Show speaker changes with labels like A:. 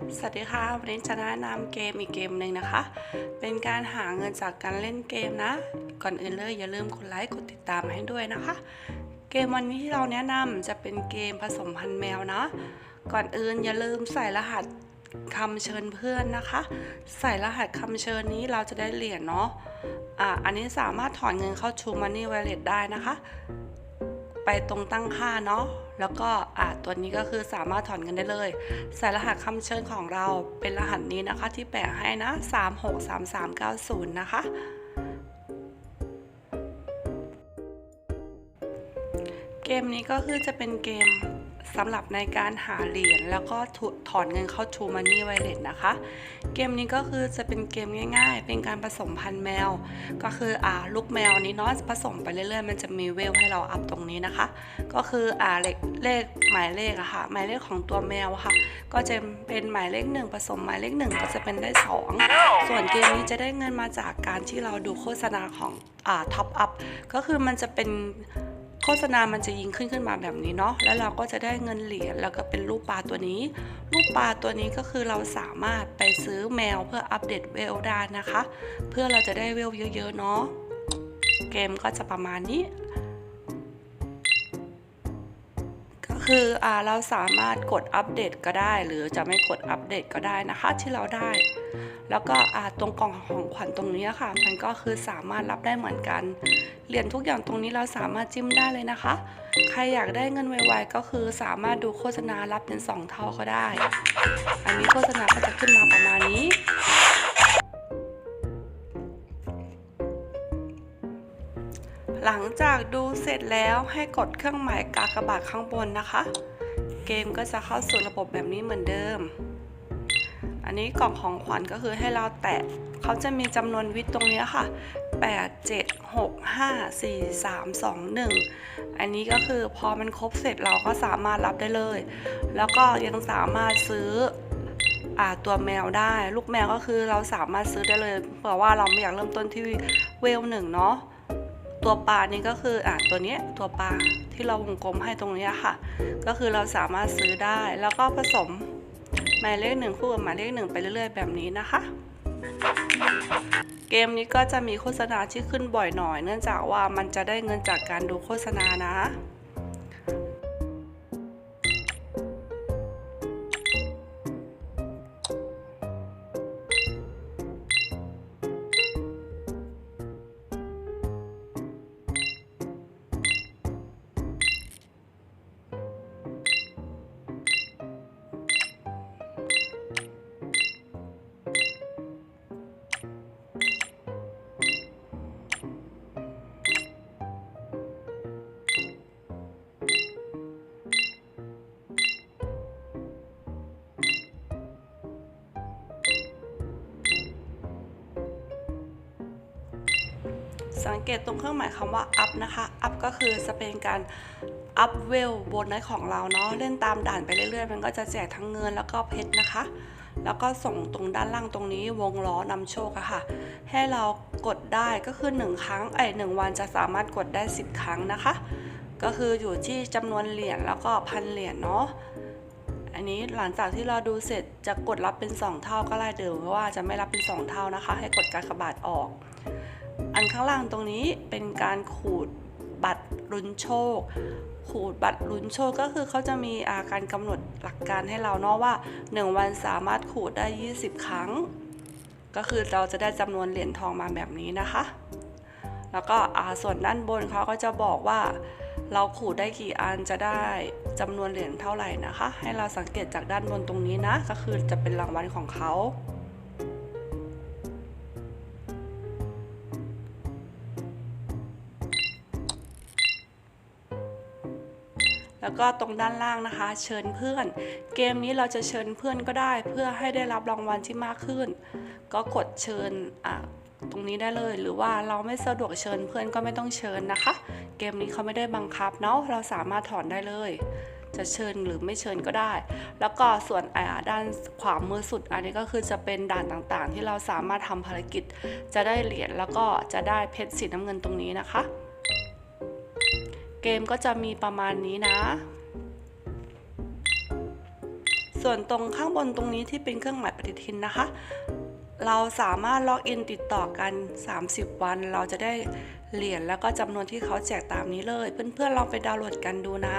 A: สวัสดีค่ะ วันนี้จะแนะนำเกมอีกเกมหนึ่งนะคะ เป็นการหาเงินจากการเล่นเกมนะ ก่อนอื่นเลยอย่าลืมกดไลค์กดติดตามให้ด้วยนะคะ เกมวันนี้ที่เราแนะนำจะเป็นเกมผสมพันธุ์แมวนะ ก่อนอื่นอย่าลืมใส่รหัสคำเชิญเพื่อนนะคะ ใส่รหัสคำเชิญนี้เราจะได้เหรียญเนาะอะอันนี้สามารถถอนเงินเข้าชูมันนี่ w วเลตได้นะคะ ไปตรงตั้งค่าเนาะแล้วก็อ่าตัวนี้ก็คือสามารถถอนเงินได้เลยใส่รหัสคำเชิญของเราเป็นรหัสนี้นะคะที่แปะให้นะ 363390 นะคะเกมนี้ก็คือจะเป็นเกม สำหรับในการหาเหรียญแล้วก็ถอนเงินเข้า True Money Wallet นะคะ เกมนี้ก็คือจะเป็นเกมง่าย ๆ เป็นการผสมพันธุ์แมว ก็คืออ่าลูกแมวนี้เนาะผสมไปเรื่อยๆ มันจะมีเวลให้เราอัพตรงนี้นะคะ ก็คืออ่าเลขเลขหมายเลขอะค่ะหมายเลขของตัวแมวค่ะ ก็จะเป็นหมายเลขหนึ่งผสมหมายเลขหนึ่งก็จะเป็นได้สองส่วนเกมนี้จะได้เงินมาจากการที่เราดูโฆษณาของอ่าท็อปอัพก็คือมันจะเป็น โฆษณามันจะยิงขึ้นขึ้นมาแบบนี้เนาะ แล้วเราก็จะได้เงินเหรียญแล้วก็เป็นรูปปลาตัวนี้ รูปปลาตัวนี้ก็คือเราสามารถไปซื้อแมวเพื่ออัปเดตเวลได้นะคะ เพื่อเราจะได้เวลเยอะๆเนาะ เกมก็จะประมาณนี้ คืออ่าเราสามารถกดอัปเดตก็ได้ หรือจะไม่กดอัปเดตก็ได้นะคะที่เราได้ แล้วก็อ่าตรงกล่องของขวัญตรงนี้ค่ะ มันก็คือสามารถรับได้เหมือนกัน เหรียญทุกอย่างตรงนี้เราสามารถจิ้มได้เลยนะคะ ใครอยากได้เงินไวๆก็คือสามารถดูโฆษณารับเป็นสองเท่าก็ได้ อันนี้โฆษณาก็จะขึ้นมาประมาณนี้ หลังจากดูเสร็จแล้วให้กดเครื่องหมายกากบาทข้างบนนะคะ เกมก็จะเข้าสู่ระบบแบบนี้เหมือนเดิม อันนี้กล่องของขวัญก็คือให้เราแตะเขาจะมีจำนวนวิทย์ตรงนี้ค่ะ 8 7 6 5 4 3 2 1 อันนี้ก็คือพอมันครบเสร็จเราก็สามารถรับได้เลย แล้วก็ยังสามารถซื้ออตัวแมวได้ ลูกแมวก็คือเราสามารถซื้อได้เลยเพราะว่าเราไม่อยากเริ่มต้นที่เวลหนึ่งเนาะ ตัวปลานี่ก็คืออะตัวนี้ตัวปลาที่เราวงกลมให้ตรงนี้ค่ะ ก็คือเราสามารถซื้อได้แล้วก็ผสมหมายเลขหนึ่งคู่กับหมายเลขหนึ่งไปเรื่อย ๆ แบบนี้นะคะ เกมนี้ก็จะมีโฆษณาที่ขึ้นบ่อยหน่อย เนื่องจากว่ามันจะได้เงินจากการดูโฆษณานะ สังเกตตรงเครื่องหมายคำว่า up นะคะ up ก็คือจะเป็นการ up well บนนั้นของเราเนาะเล่นตามด่านไปเรื่อยๆ มันก็จะแจกทั้งเงินแล้วก็เพชรนะคะ แล้วก็ส่งตรงด้านล่างตรงนี้วงล้อนำโชคอะค่ะ ให้เรากดได้ก็คือ 1 ครั้งไอ้หนึ่งวันจะสามารถกดได้ 10 ครั้งนะคะ ก็คืออยู่ที่จำนวนเหรียญแล้วก็พันเหรียญเนาะอันนี้หลังจากที่เราดูเสร็จจะกดรับเป็น 2 เท่าก็ได้เดิมเพราะว่าจะไม่รับเป็น 2 เท่านะคะ ให้กดการกบาดออก อันข้างล่างตรงนี้เป็นการขูดบัตรลุ้นโชค ขูดบัตรลุ้นโชคก็คือเขาจะมีาการกำหนดหลักการให้เราเนาะว่า 1 วันสามารถขูดได้ 20 ครั้ง ก็คือเราจะได้จำนวนเหรียญทองมาแบบนี้นะคะ แล้วก็ส่วนด้านบนเขาก็จะบอกว่า เราขูดได้กี่อันจะได้จำนวนเหรียญเท่าไหร่นะคะ ให้เราสังเกตจากด้านบนตรงนี้นะ ก็คือจะเป็นรางวัลของเขา แล้วก็ตรงด้านล่างนะคะ เชิญเพื่อน เกมนี้เราจะเชิญเพื่อนก็ได้ เพื่อให้ได้รับรางวัลที่มากขึ้น ก็กดเชิญตรงนี้ได้เลย หรือว่าเราไม่สะดวกเชิญเพื่อนก็ไม่ต้องเชิญนะคะ เกมนี้เขาไม่ได้บังคับเนาะเราสามารถถอนได้เลย จะเชิญหรือไม่เชิญก็ได้ แล้วก็ส่วนอ่าด้านขวามือสุด อันนี้ก็คือจะเป็นด่านต่างๆ ที่เราสามารถทำภารกิจ จะได้เหรียญแล้วก็จะได้เพชรสีน้ำเงินตรงนี้นะคะ เกมก็จะมีประมาณนี้นะ ส่วนตรงข้างบนตรงนี้ที่เป็นเครื่องหมายปฏิทินนะคะ เราสามารถล็อกอินติดต่อกัน 30 วัน เราจะได้เหรียญแล้วก็จำนวนที่เขาแจกตามนี้เลย เพื่อนๆลองไปดาวน์โหลดกันดูนะ